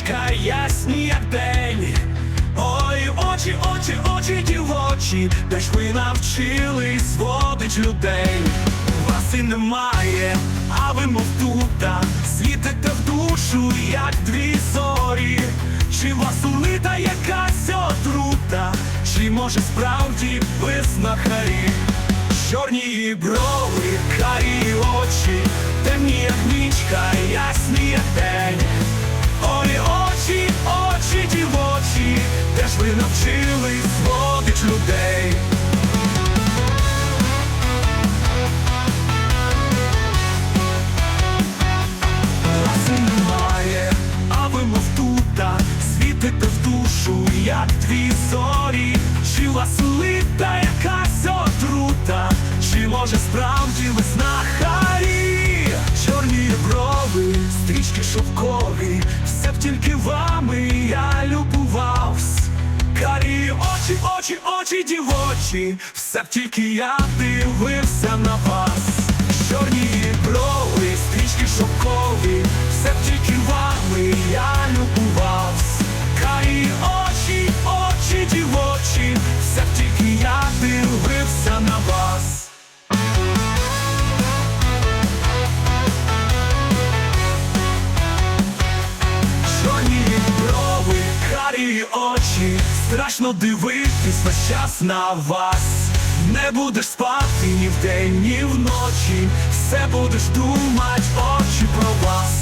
нічка, ясні, як день. Ой, очі, очі, очі дівочі, де ж ви навчились зводить людей. Вас і немає, а ви мов тута, світите в душу, як дві зорі. Чи вас улита якась отрута, чи може справді ви знахарі? Чорні брови, карі очі, темні як нічка, ясні як ви навчились зводить людей? Раси немає, а ви мов тута, світите в душу, як дві зорі, чи вас лита якась отрута, чи може справді ви очі, очі, очі дівочі, все б тільки я дивився на вас. Чорні брови, стрічки шовкові, все б тільки вами я любувавсь. Карі очі, очі дівочі, все б тільки я дивився на вас. Чорні брови, карі очі, страшно дивитись весь час на вас. Не будеш спати ні вдень, ні вночі, все будеш думать очі про вас.